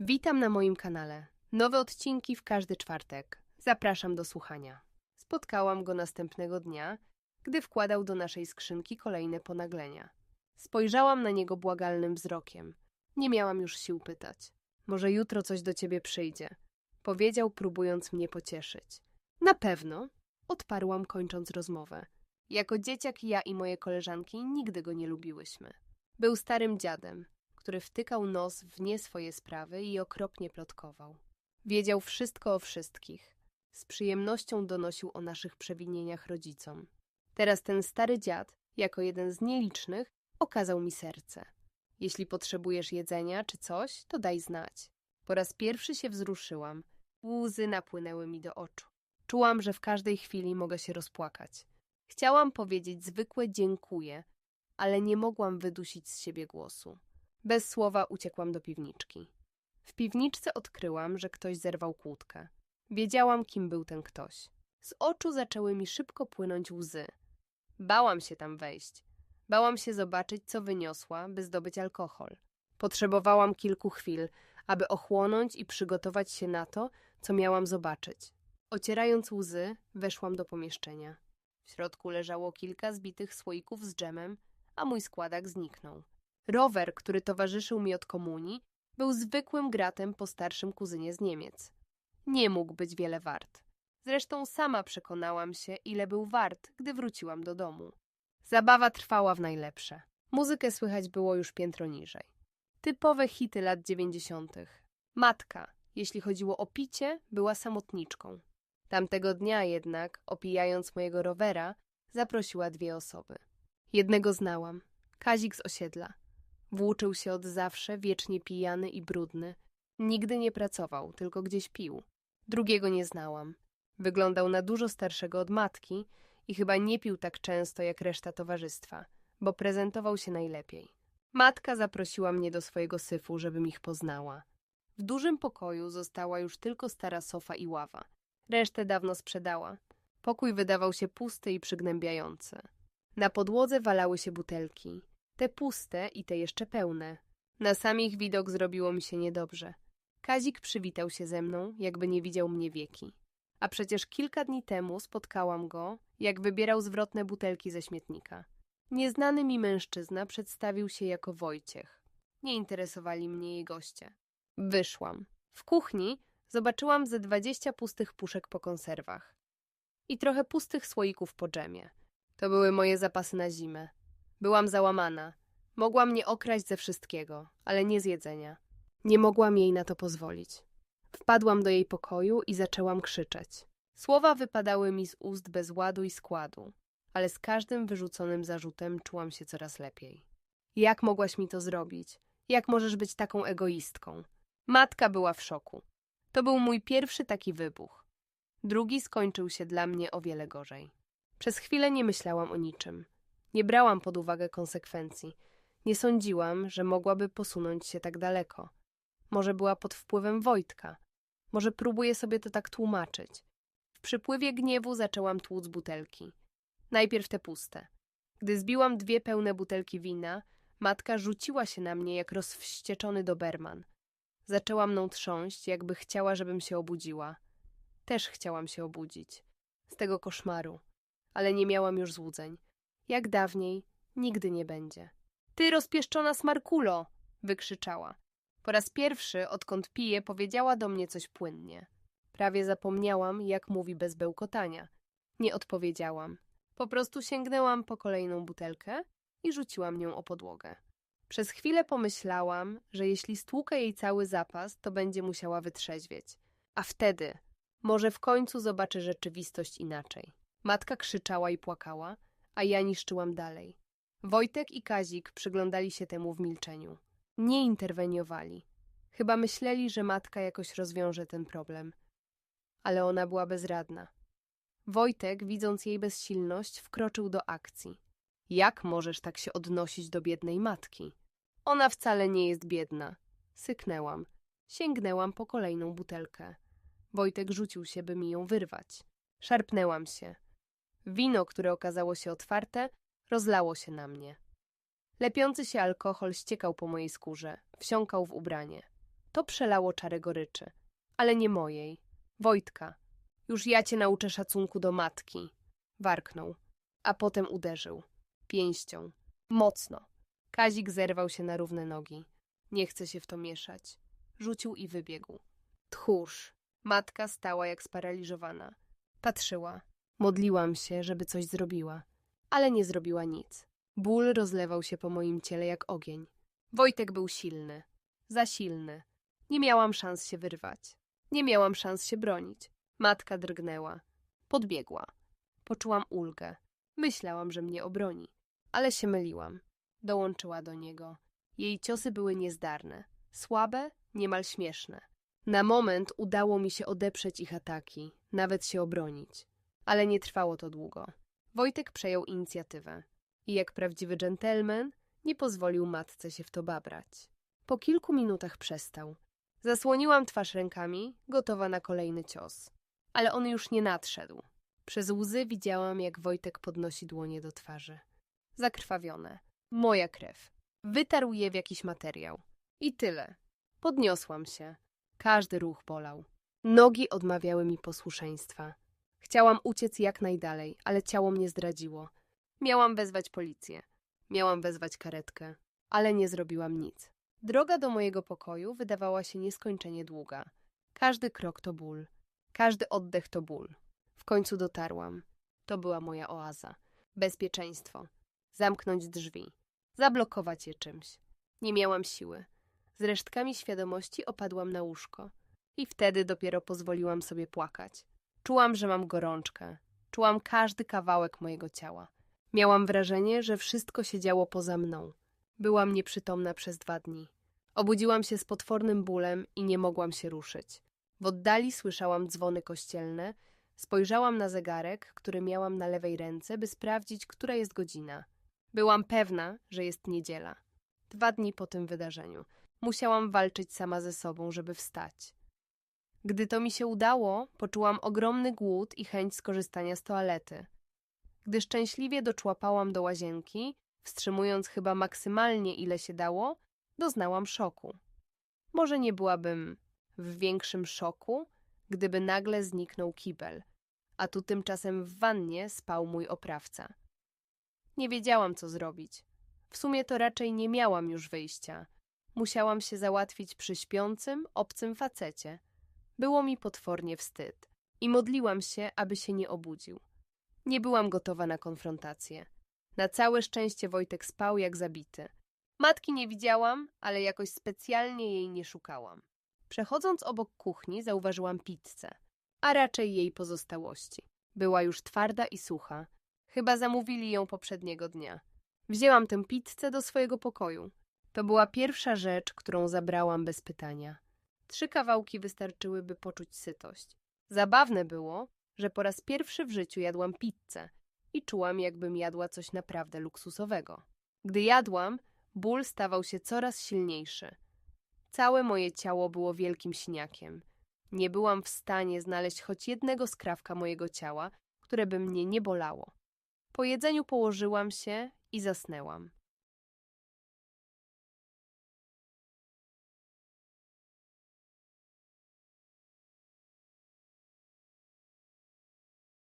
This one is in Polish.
Witam na moim kanale. Nowe odcinki w każdy czwartek. Zapraszam do słuchania. Spotkałam go następnego dnia, gdy wkładał do naszej skrzynki kolejne ponaglenia. Spojrzałam na niego błagalnym wzrokiem. Nie miałam już sił pytać. Może jutro coś do ciebie przyjdzie. Powiedział, próbując mnie pocieszyć. Na pewno, odparłam, kończąc rozmowę. Jako dzieciak ja i moje koleżanki nigdy go nie lubiłyśmy. Był starym dziadem, który wtykał nos w nie swoje sprawy i okropnie plotkował. Wiedział wszystko o wszystkich. Z przyjemnością donosił o naszych przewinieniach rodzicom. Teraz ten stary dziad, jako jeden z nielicznych, okazał mi serce. Jeśli potrzebujesz jedzenia czy coś, to daj znać. Po raz pierwszy się wzruszyłam. Łzy napłynęły mi do oczu. Czułam, że w każdej chwili mogę się rozpłakać. Chciałam powiedzieć zwykłe dziękuję, ale nie mogłam wydusić z siebie głosu. Bez słowa uciekłam do piwniczki. W piwniczce odkryłam, że ktoś zerwał kłódkę. Wiedziałam, kim był ten ktoś. Z oczu zaczęły mi szybko płynąć łzy. Bałam się tam wejść. Bałam się zobaczyć, co wyniosła, by zdobyć alkohol. Potrzebowałam kilku chwil, aby ochłonąć i przygotować się na to, co miałam zobaczyć. Ocierając łzy, weszłam do pomieszczenia. W środku leżało kilka zbitych słoików z dżemem, a mój składak zniknął. Rower, który towarzyszył mi od komunii, był zwykłym gratem po starszym kuzynie z Niemiec. Nie mógł być wiele wart. Zresztą sama przekonałam się, ile był wart, gdy wróciłam do domu. Zabawa trwała w najlepsze. Muzykę słychać było już piętro niżej. Typowe hity lat dziewięćdziesiątych. Matka, jeśli chodziło o picie, była samotniczką. Tamtego dnia jednak, opijając mojego rowera, zaprosiła dwie osoby. Jednego znałam, Kazik z osiedla. Włóczył się od zawsze, wiecznie pijany i brudny. Nigdy nie pracował, tylko gdzieś pił. Drugiego nie znałam. Wyglądał na dużo starszego od matki i chyba nie pił tak często jak reszta towarzystwa, bo prezentował się najlepiej. Matka zaprosiła mnie do swojego syfu, żebym ich poznała. W dużym pokoju została już tylko stara sofa i ława. Resztę dawno sprzedała. Pokój wydawał się pusty i przygnębiający. Na podłodze walały się butelki. Te puste i te jeszcze pełne. Na sam ich widok zrobiło mi się niedobrze. Kazik przywitał się ze mną, jakby nie widział mnie wieki. A przecież kilka dni temu spotkałam go, jak wybierał zwrotne butelki ze śmietnika. Nieznany mi mężczyzna przedstawił się jako Wojciech. Nie interesowali mnie jej goście. Wyszłam. W kuchni zobaczyłam ze dwadzieścia pustych puszek po konserwach i trochę pustych słoików po dżemie. To były moje zapasy na zimę. Byłam załamana. Mogła mnie okraść ze wszystkiego, ale nie z jedzenia. Nie mogłam jej na to pozwolić. Wpadłam do jej pokoju i zaczęłam krzyczeć. Słowa wypadały mi z ust bez ładu i składu, ale z każdym wyrzuconym zarzutem czułam się coraz lepiej. Jak mogłaś mi to zrobić? Jak możesz być taką egoistką? Matka była w szoku. To był mój pierwszy taki wybuch. Drugi skończył się dla mnie o wiele gorzej. Przez chwilę nie myślałam o niczym. Nie brałam pod uwagę konsekwencji. Nie sądziłam, że mogłaby posunąć się tak daleko. Może była pod wpływem Wojtka. Może próbuje sobie to tak tłumaczyć. W przypływie gniewu zaczęłam tłuc butelki. Najpierw te puste. Gdy zbiłam dwie pełne butelki wina, matka rzuciła się na mnie jak rozwścieczony doberman. Zaczęła mną trząść, jakby chciała, żebym się obudziła. Też chciałam się obudzić. Z tego koszmaru. Ale nie miałam już złudzeń. Jak dawniej, nigdy nie będzie. Ty rozpieszczona smarkulo! wykrzyczała. Po raz pierwszy, odkąd piję, powiedziała do mnie coś płynnie. Prawie zapomniałam, jak mówi bez bełkotania. Nie odpowiedziałam. Po prostu sięgnęłam po kolejną butelkę i rzuciłam nią o podłogę. Przez chwilę pomyślałam, że jeśli stłukę jej cały zapas, to będzie musiała wytrzeźwieć. A wtedy może w końcu zobaczy rzeczywistość inaczej. Matka krzyczała i płakała, a ja niszczyłam dalej. Wojtek i Kazik przyglądali się temu w milczeniu. Nie interweniowali. Chyba myśleli, że matka jakoś rozwiąże ten problem. Ale ona była bezradna. Wojtek, widząc jej bezsilność, wkroczył do akcji. Jak możesz tak się odnosić do biednej matki? Ona wcale nie jest biedna. Syknęłam. Sięgnęłam po kolejną butelkę. Wojtek rzucił się, by mi ją wyrwać. Szarpnęłam się. Wino, które okazało się otwarte, rozlało się na mnie. Lepiący się alkohol ściekał po mojej skórze, wsiąkał w ubranie. To przelało czarę goryczy. Ale nie mojej. Wojtka. Już ja cię nauczę szacunku do matki. Warknął. A potem uderzył. Pięścią. Mocno. Kazik zerwał się na równe nogi. Nie chce się w to mieszać. Rzucił i wybiegł. Tchórz. Matka stała jak sparaliżowana. Patrzyła. Modliłam się, żeby coś zrobiła. Ale nie zrobiła nic. Ból rozlewał się po moim ciele jak ogień. Wojtek był silny. Za silny. Nie miałam szans się wyrwać. Nie miałam szans się bronić. Matka drgnęła. Podbiegła. Poczułam ulgę. Myślałam, że mnie obroni. Ale się myliłam. Dołączyła do niego. Jej ciosy były niezdarne. Słabe, niemal śmieszne. Na moment udało mi się odeprzeć ich ataki, nawet się obronić. Ale nie trwało to długo. Wojtek przejął inicjatywę. I jak prawdziwy dżentelmen, nie pozwolił matce się w to babrać. Po kilku minutach przestał. Zasłoniłam twarz rękami, gotowa na kolejny cios. Ale on już nie nadszedł. Przez łzy widziałam, jak Wojtek podnosi dłonie do twarzy. Zakrwawione. Moja krew. Wytarł je w jakiś materiał. I tyle. Podniosłam się. Każdy ruch bolał. Nogi odmawiały mi posłuszeństwa. Chciałam uciec jak najdalej, ale ciało mnie zdradziło. Miałam wezwać policję. Miałam wezwać karetkę, ale nie zrobiłam nic. Droga do mojego pokoju wydawała się nieskończenie długa. Każdy krok to ból. Każdy oddech to ból. W końcu dotarłam. To była moja oaza. Bezpieczeństwo. Zamknąć drzwi. Zablokować je czymś. Nie miałam siły. Z resztkami świadomości opadłam na łóżko. I wtedy dopiero pozwoliłam sobie płakać. Czułam, że mam gorączkę. Czułam każdy kawałek mojego ciała. Miałam wrażenie, że wszystko się działo poza mną. Byłam nieprzytomna przez dwa dni. Obudziłam się z potwornym bólem i nie mogłam się ruszyć. W oddali słyszałam dzwony kościelne. Spojrzałam na zegarek, który miałam na lewej ręce, by sprawdzić, która jest godzina. Byłam pewna, że jest niedziela. Dwa dni po tym wydarzeniu. Musiałam walczyć sama ze sobą, żeby wstać. Gdy to mi się udało, poczułam ogromny głód i chęć skorzystania z toalety. Gdy szczęśliwie doczłapałam do łazienki, wstrzymując chyba maksymalnie ile się dało, doznałam szoku. Może nie byłabym w większym szoku, gdyby nagle zniknął kibel, a tu tymczasem w wannie spał mój oprawca. Nie wiedziałam, co zrobić. W sumie to raczej nie miałam już wyjścia. Musiałam się załatwić przy śpiącym, obcym facecie. Było mi potwornie wstyd i modliłam się, aby się nie obudził. Nie byłam gotowa na konfrontację. Na całe szczęście Wojtek spał jak zabity. Matki nie widziałam, ale jakoś specjalnie jej nie szukałam. Przechodząc obok kuchni, zauważyłam pizzę, a raczej jej pozostałości. Była już twarda i sucha. Chyba zamówili ją poprzedniego dnia. Wzięłam tę pizzę do swojego pokoju. To była pierwsza rzecz, którą zabrałam bez pytania. Trzy kawałki wystarczyły, by poczuć sytość. Zabawne było, że po raz pierwszy w życiu jadłam pizzę i czułam, jakbym jadła coś naprawdę luksusowego. Gdy jadłam, ból stawał się coraz silniejszy. Całe moje ciało było wielkim siniakiem. Nie byłam w stanie znaleźć choć jednego skrawka mojego ciała, które by mnie nie bolało. Po jedzeniu położyłam się i zasnęłam.